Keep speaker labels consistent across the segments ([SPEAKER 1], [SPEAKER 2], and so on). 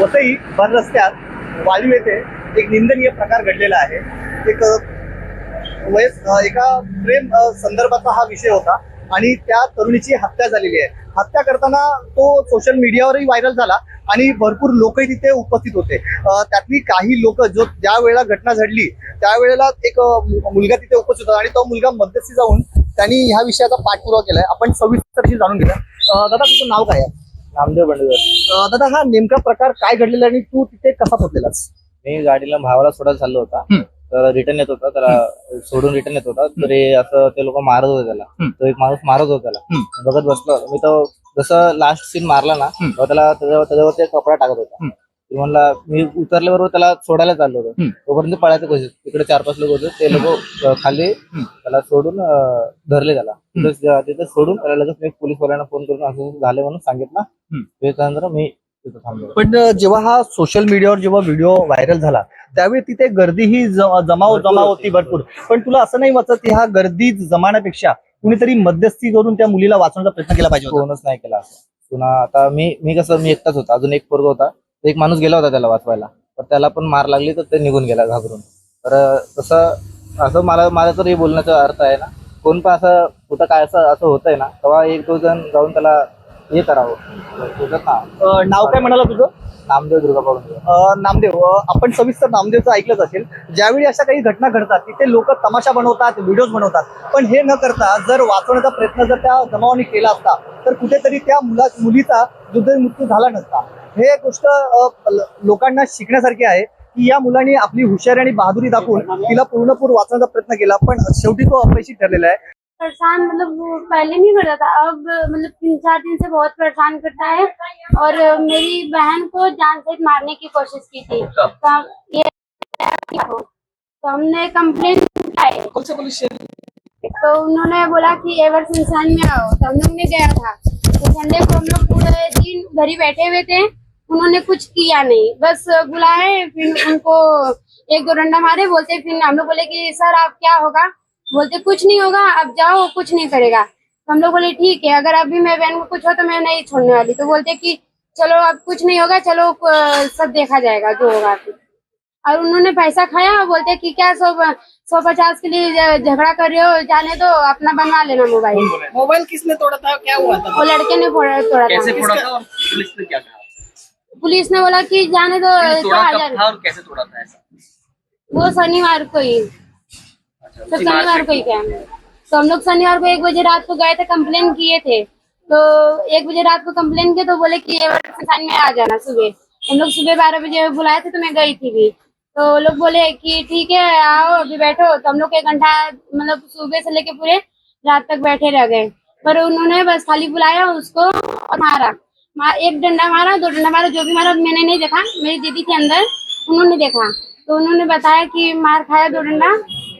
[SPEAKER 1] वसई भर रस्त्यात वाळीव येथे एक निंदनीय प्रकार घडलेला आहे. एक वयस एका प्रेम संदर्भाचा हा विषय होता आणि त्या तरुणीची हत्या झालेली आहे. हत्या करताना तो सोशल मीडियावरही व्हायरल झाला आणि भरपूर लोकही तिथे उपस्थित होते. त्यातली काही लोक जो ज्या वेळेला घटना घडली त्यावेळेला एक मुलगा तिथे उपस्थित होता आणि तो मुलगा मध्यस्थी जाऊन त्यांनी ह्या विषयाचा पाठपुरावा केलाय. आपण सविस्तरशी जाणून घेऊया. दादा तुझं नाव काय आहे?
[SPEAKER 2] नामदेव बंडगर
[SPEAKER 1] अ, दादा हा नेमका प्रकार काय घडलेला आणि तू तिथे कसा पोहोचलेलास
[SPEAKER 2] मी गाडीला भावाला सोडायला चाललो होता. तर रिटर्न येत होता त्याला सोडून रिटर्न येत होता तर हे असं ते लोक मारत होते त्याला
[SPEAKER 1] हम्म.
[SPEAKER 2] तो एक माणूस मारत होता त्याला. बघत बसलो मी तो जसं लास्ट सीन मारला ना
[SPEAKER 1] हम्म.
[SPEAKER 2] तेव्हा त्याला त्याच्यावर त्याच्यावर ते कपडा टाकत होता
[SPEAKER 1] हम्म.
[SPEAKER 2] म्हणला मी उतरल्याबरोबर त्याला सोडायला चाललो होतो.
[SPEAKER 1] हम्म.
[SPEAKER 2] तोपर्यंत पळायचं कोशिश. तिकडे चार पाच लोक होते. ते लोक खाली. त्याला सोडून अं, धरले त्याला. तिथं तिथं सोडून त्याला लगेच मी पोलीसवाल्यांना फोन करून असं झाले म्हणून सांगितलं.
[SPEAKER 1] हम्म.
[SPEAKER 2] त्याच्यानंतर मी तिथं थांबलो.
[SPEAKER 1] पण अ, जेव्हा हा सोशल मीडियावर जेव्हा व्हिडिओ व्हायरल झाला त्यावेळी तिथे गर्दी ही ज- जमाव
[SPEAKER 2] भरपूर
[SPEAKER 1] जमाव
[SPEAKER 2] होती.
[SPEAKER 1] होती भरपूर. पण तुला असं नाही वाटत की ह्या गर्दी जमाण्यापेक्षा कुणीतरी मध्यस्थी करून त्या मुलीला वाचवण्याचा प्रयत्न केला पाहिजे होता?
[SPEAKER 2] कोणच नाही केला असं. पुन्हा आता मी मी कसं मी एकटाच होता. अजून एक पोरग होता. एक माणूस गेला होता त्याला वाचवायला. तर त्याला पण मार लागली तर ते निघून गेला घाबरून. तर तसं असं मला माझा तर हे बोलण्याचा अर्थ आहे ना कोण पण असं कुठं काय असं असं होतंय ना तेव्हा एक दोन जण जाऊन त्याला हे करावं. तुझं ना
[SPEAKER 1] अ, नाव काय म्हणाला तुझं?
[SPEAKER 2] नामदेव दुर्गा पाहून
[SPEAKER 1] अ, नामदेव. अ, आपण सविस्तर नामदेवचं ऐकलंच असेल. ज्यावेळी अशा काही घटना घडतात तिथे लोक तमाशा बनवतात व्हिडिओज बनवतात. पण हे न करता जर वाचवण्याचा प्रयत्न जर त्या जमावाने केला असता तर कुठेतरी त्या मुला मुलीचा दुर्दैवी मृत्यू झाला नसता. हे गोष्ट लोकांना शिकण्यासारखी आहे की या मुलांनी आपली हुशारी आणि बहादुरी दाखवून तिला पूर्णपूर वाचवण्याचा प्रयत्न केला पण शेवटी तो अपयशी ठरलेला आहे.
[SPEAKER 3] परेशान मतलब वो पहले नहीं करता था अब मतलब तीन चार दिन से बहुत परेशान करता है और मेरी बहन को जान से मारने की कोशिश की थी। तो ये तो हमने कंप्लेन किया। तो उन्होंने बोला कि एवर संस्थान में आओ। तो हम लोग ने गया था। तो संडे को हम लोग पूरे दिन घर ही बैठे हुए थे। उन्होंने कुछ किया नहीं। बस बुलाए फिर उनको एक दो डंडा मारे बोलते फिर हम लोग बोले कि सर आप क्या होगा? बोलते कुछ नहीं होगा अब जाओ कुछ नहीं करेगा। तो हम लोग बोले ठीक है अगर अभी मेरे बहन को कुछ हो तो मैं नहीं छोड़ने वाली। तो बोलते कि चलो अब कुछ नहीं होगा चलो सब देखा जाएगा जो होगा फिर। और उन्होंने पैसा खाया और बोलते कि क्या सौ सौ पचास के लिए झगड़ा कर रहे हो जाने दो अपना बनवा लेना मोबाइल।
[SPEAKER 4] मोबाइल किसने तोड़ा था क्या हुआ था?
[SPEAKER 3] वो लड़के ने फोड़ा तोड़ा
[SPEAKER 4] कैसे
[SPEAKER 3] था
[SPEAKER 4] फोड़ा था और पुलिस ने
[SPEAKER 3] बोला कि जाने दो तो
[SPEAKER 4] तोड़ा कब था और कैसे तोड़ा था ऐसा?
[SPEAKER 3] वो शनिवार को ही।
[SPEAKER 4] अच्छा
[SPEAKER 3] तो शनिवार को ही क्या। तो हम लोग शनिवार को एक बजे रात को गए थे कंप्लेन किए थे। तो एक बजे रात को कंप्लेन किए तो बोले कि में आ जाना सुबह। हम लोग सुबह बारह बजे बुलाए थे तो मैं गई थी भी। तो वो लोग बोले कि ठीक है आओ अभी बैठो। तो हम लोग एक घंटा मतलब सुबह से लेके पूरे रात तक बैठे रह गए। पर उन्होंने बस खाली बुलाया उसको और मारा। एक डंडा मारा, दो डंडा मारा, जो भी मारा मैंने नहीं देखा। मेरी दीदी के अंदर, उन्होंने देखा। तो उन्होंने बताया कि मार खाया दो डंडा,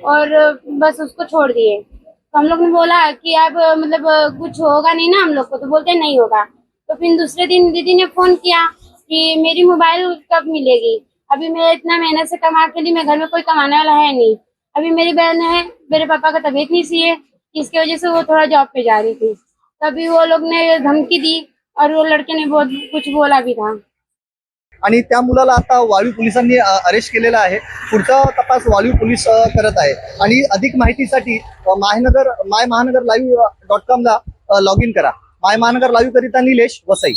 [SPEAKER 3] और बस उसको छोड़ दिए। तो हम लोग ने बोला कि अब मतलब कुछ होगा नहीं ना हम लोग को तो बोलते नहीं होगा। तो फिर दूसरे दिन दीदी ने फ़ोन किया कि मेरी मोबाइल कब मिलेगी? अभी मैं इतना मेहनत से कमा के लिए मैं घर में कोई कमाने वाला है नहीं। अभी मेरी बहन है, मेरे पापा का तबीयत नहीं सी है, इसकी वजह से वो थोड़ा जॉब पे जा रही थी। तभी वो लोग ने धमकी दी और वो लड़के ने बहुत कुछ बोला भी था।
[SPEAKER 1] आणि त्या मुलाला आता वाळू पोलिसांनी अरेस्ट केलेला आहे. पुढचा तपास वाळू पोलीस करत आहे. आणि अधिक माहितीसाठी Mahanagar my Mahanagar live dot कॉमला log in करा. माय महानगर लाईव्ह करिता निलेश वसई.